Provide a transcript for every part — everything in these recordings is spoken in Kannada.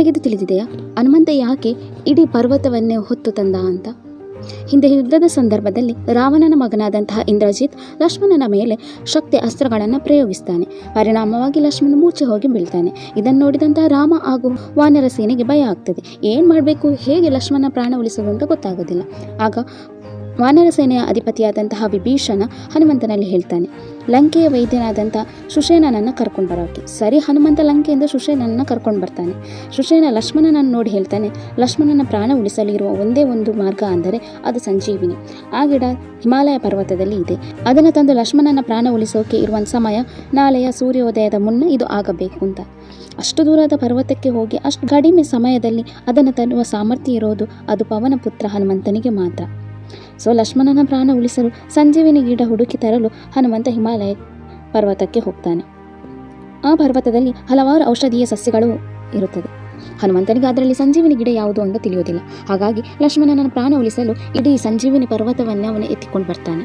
ನಿಮಗಿದು ತಿಳಿದಿದೆಯಾ? ಹನುಮಂತ ಯಾಕೆ ಇಡೀ ಪರ್ವತವನ್ನೇ ಹೊತ್ತು ತಂದ ಅಂತ? ಹಿಂದೆ ಯುದ್ಧದ ಸಂದರ್ಭದಲ್ಲಿ ರಾವಣನ ಮಗನಾದಂತಹ ಇಂದ್ರಜಿತ್ ಲಕ್ಷ್ಮಣನ ಮೇಲೆ ಶಕ್ತಿ ಅಸ್ತ್ರಗಳನ್ನು ಪ್ರಯೋಗಿಸ್ತಾನೆ. ಪರಿಣಾಮವಾಗಿ ಲಕ್ಷ್ಮಣ ಮೂರ್ಛೆ ಹೋಗಿ ಬೀಳ್ತಾನೆ. ಇದನ್ನು ನೋಡಿದಂತಹ ರಾಮ ಹಾಗೂ ವಾನರ ಸೇನೆಗೆ ಭಯ ಆಗ್ತದೆ. ಏನು ಮಾಡಬೇಕು? ಹೇಗೆ ಲಕ್ಷ್ಮಣ ಪ್ರಾಣ ಉಳಿಸೋದು ಅಂತ ಗೊತ್ತಾಗೋದಿಲ್ಲ. ಆಗ ವಾನರ ಸೇನೆಯ ಅಧಿಪತಿಯಾದಂತಹ ವಿಭೀಷಣ ಹನುಮಂತನಲ್ಲಿ ಹೇಳ್ತಾನೆ, ಲಂಕೆಯ ವೈದ್ಯನಾದಂಥ ಸುಷೇನನನ್ನು ಕರ್ಕೊಂಡು ಬರೋಕೆ. ಸರಿ ಹನುಮಂತ ಲಂಕೆಯಿಂದ ಸುಷೇನನ್ನು ಕರ್ಕೊಂಡು ಬರ್ತಾನೆ. ಸುಷೇನ ಲಕ್ಷ್ಮಣನನ್ನು ನೋಡಿ ಹೇಳ್ತಾನೆ, ಲಕ್ಷ್ಮಣನ ಪ್ರಾಣ ಉಳಿಸಲಿರುವ ಒಂದೇ ಒಂದು ಮಾರ್ಗ ಅಂದರೆ ಅದು ಸಂಜೀವಿನಿ. ಆ ಗಿಡ ಹಿಮಾಲಯ ಪರ್ವತದಲ್ಲಿ ಇದೆ. ಅದನ್ನು ತಂದು ಲಕ್ಷ್ಮಣನ ಪ್ರಾಣ ಉಳಿಸೋಕೆ ಇರುವ ಸಮಯ ನಾಳೆಯ ಸೂರ್ಯೋದಯದ ಮುನ್ನ ಇದು ಆಗಬೇಕು ಅಂತ. ಅಷ್ಟು ದೂರದ ಪರ್ವತಕ್ಕೆ ಹೋಗಿ ಅಷ್ಟು ಕಡಿಮೆ ಸಮಯದಲ್ಲಿ ಅದನ್ನು ತರುವ ಸಾಮರ್ಥ್ಯ ಇರೋದು ಅದು ಪವನ ಪುತ್ರ ಹನುಮಂತನಿಗೆ ಮಾತ್ರ. ಸೊ ಲಕ್ಷ್ಮಣನ ಪ್ರಾಣ ಉಳಿಸಲು ಸಂಜೀವಿನಿ ಗಿಡ ಹುಡುಕಿ ತರಲು ಹನುಮಂತ ಹಿಮಾಲಯ ಪರ್ವತಕ್ಕೆ ಹೋಗ್ತಾನೆ. ಆ ಪರ್ವತದಲ್ಲಿ ಹಲವಾರು ಔಷಧೀಯ ಸಸ್ಯಗಳು ಇರುತ್ತದೆ. ಹನುಮಂತನಿಗೆ ಅದರಲ್ಲಿ ಸಂಜೀವಿನಿ ಗಿಡ ಯಾವುದು ಅಂತ ತಿಳಿಯೋದಿಲ್ಲ ಹಾಗಾಗಿ ಲಕ್ಷ್ಮಣನ ಪ್ರಾಣ ಉಳಿಸಲು ಇಡೀ ಸಂಜೀವಿನಿ ಪರ್ವತವನ್ನು ಅವನು ಎತ್ತಿಕೊಂಡು ಬರ್ತಾನೆ.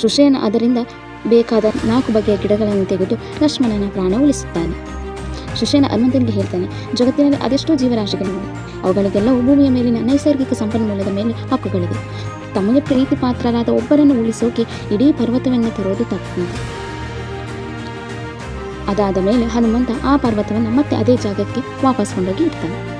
ಸುಷೇನ ಅದರಿಂದ ಬೇಕಾದ ನಾಲ್ಕು ಬಗೆಯ ಗಿಡಗಳನ್ನು ತೆಗೆದು ಲಕ್ಷ್ಮಣನ ಪ್ರಾಣ ಉಳಿಸುತ್ತಾನೆ. ಸುಷೇನ ಹನುಮಂತನಿಗೆ ಹೇಳ್ತಾನೆ, ಜಗತ್ತಿನಲ್ಲಿ ಅದೆಷ್ಟೋ ಜೀವರಾಶಿಗಳಿವೆ. ಅವುಗಳಿಗೆಲ್ಲವೂ ಭೂಮಿಯ ಮೇಲಿನ ನೈಸರ್ಗಿಕ ಸಂಪನ್ಮೂಲದ ಮೇಲೆ ಹಕ್ಕುಗಳಿವೆ. ತಮಗೆ ಪ್ರೀತಿ ಪಾತ್ರರಾದ ಒಬ್ಬರನ್ನು ಉಳಿಸೋಕೆ ಇಡೀ ಪರ್ವತವನ್ನು ತರೋದು ತಪ್ಪು. ಅದಾದ ಮೇಲೆ ಹನುಮಂತ ಆ ಪರ್ವತವನ್ನು ಮತ್ತೆ ಅದೇ ಜಾಗಕ್ಕೆ ವಾಪಸ್ ಕೊಂಡೋಗಿ ಇಡ್ತಾನೆ.